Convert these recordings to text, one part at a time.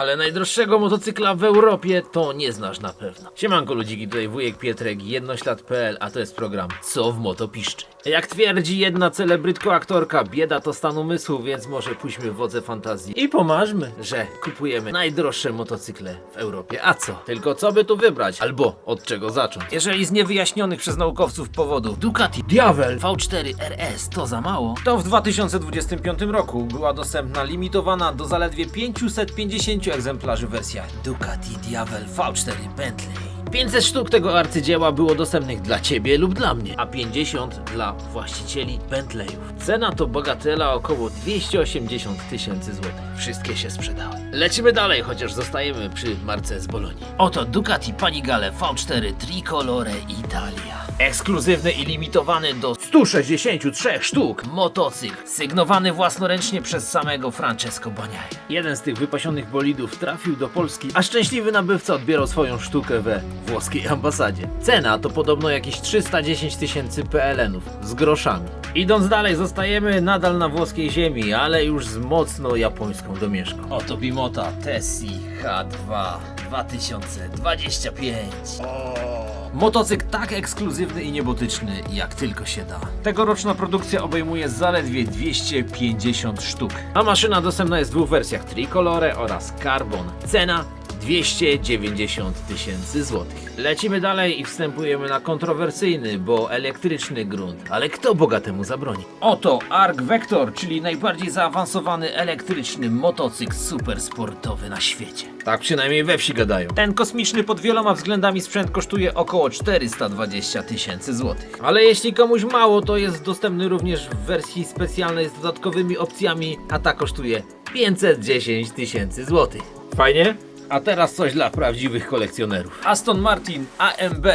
Ale najdroższego motocykla w Europie to nie znasz na pewno. Siemanko ludziki, tutaj wujek Pietrek, jednoślad.pl, a to jest program Co w moto piszczy. Jak twierdzi jedna celebrytko aktorka, bieda to stan umysłu, więc może pójdźmy w wodze fantazji i pomarzmy, że kupujemy najdroższe motocykle w Europie. A co? Tylko co by tu wybrać? Albo od czego zacząć? Jeżeli z niewyjaśnionych przez naukowców powodów Ducati Diavel V4 RS to za mało, to w 2025 roku była dostępna limitowana do zaledwie 550 egzemplarzy wersja Ducati Diavel V4 Bentley. 500 sztuk tego arcydzieła było dostępnych dla Ciebie lub dla mnie, a 50 dla właścicieli Bentleyów. Cena to bagatela około 280 tysięcy złotych. Wszystkie się sprzedały. Lecimy dalej, chociaż zostajemy przy marce z Bolonii. Oto Ducati Panigale V4 Tricolore Italia. Ekskluzywny i limitowany do 163 sztuk motocykl, sygnowany własnoręcznie przez samego Francesco Bagnaia. Jeden z tych wypasionych bolidów trafił do Polski, a szczęśliwy nabywca odbierał swoją sztukę we włoskiej ambasadzie. Cena to podobno jakieś 310 tysięcy PLN-ów z groszami. Idąc dalej, zostajemy nadal na włoskiej ziemi, ale już z mocno japońską domieszką. Oto Bimota Tessie H2 2025. Motocykl tak ekskluzywny i niebotyczny, jak tylko się da. Tegoroczna produkcja obejmuje zaledwie 250 sztuk. A maszyna dostępna jest w dwóch wersjach Tricolore oraz Carbon. Cena 290 tysięcy złotych. Lecimy dalej i wstępujemy na kontrowersyjny, bo elektryczny grunt. Ale kto bogatemu zabroni? Oto Arc Vector, czyli najbardziej zaawansowany elektryczny motocykl supersportowy na świecie. Tak przynajmniej we wsi gadają. Ten kosmiczny pod wieloma względami sprzęt kosztuje około 420 tysięcy złotych. Ale jeśli komuś mało, to jest dostępny również w wersji specjalnej z dodatkowymi opcjami, a ta kosztuje 510 tysięcy złotych. Fajnie? A teraz coś dla prawdziwych kolekcjonerów. Aston Martin AMB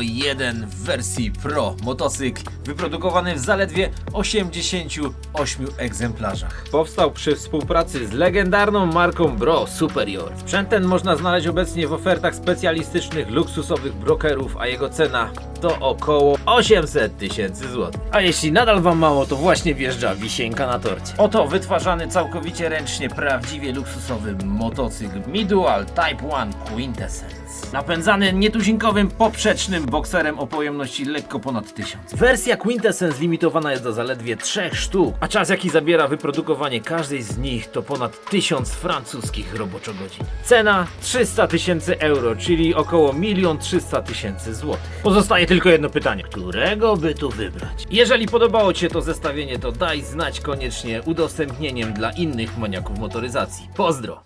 001 w wersji Pro. Motocykl wyprodukowany w zaledwie 88 egzemplarzach. Powstał przy współpracy z legendarną marką Bro Superior. Sprzęt ten można znaleźć obecnie w ofertach specjalistycznych luksusowych brokerów, a jego cena to około 800 tysięcy złotych. A jeśli nadal wam mało, to właśnie wjeżdża wisienka na torcie. Oto wytwarzany całkowicie ręcznie, prawdziwie luksusowy motocykl Midual Type 1 Quintessence. Napędzany nietuzinkowym poprzecznym bokserem o pojemności lekko ponad 1000. Wersja Quintessence limitowana jest do zaledwie 3 sztuk, a czas jaki zabiera wyprodukowanie każdej z nich to ponad 1000 francuskich roboczogodzin. Cena 300 tysięcy euro, czyli około 1 300 tysięcy złotych. Pozostaje tylko jedno pytanie. Którego by tu wybrać? Jeżeli podobało Ci się to zestawienie, to daj znać koniecznie udostępnieniem dla innych maniaków motoryzacji. Pozdro!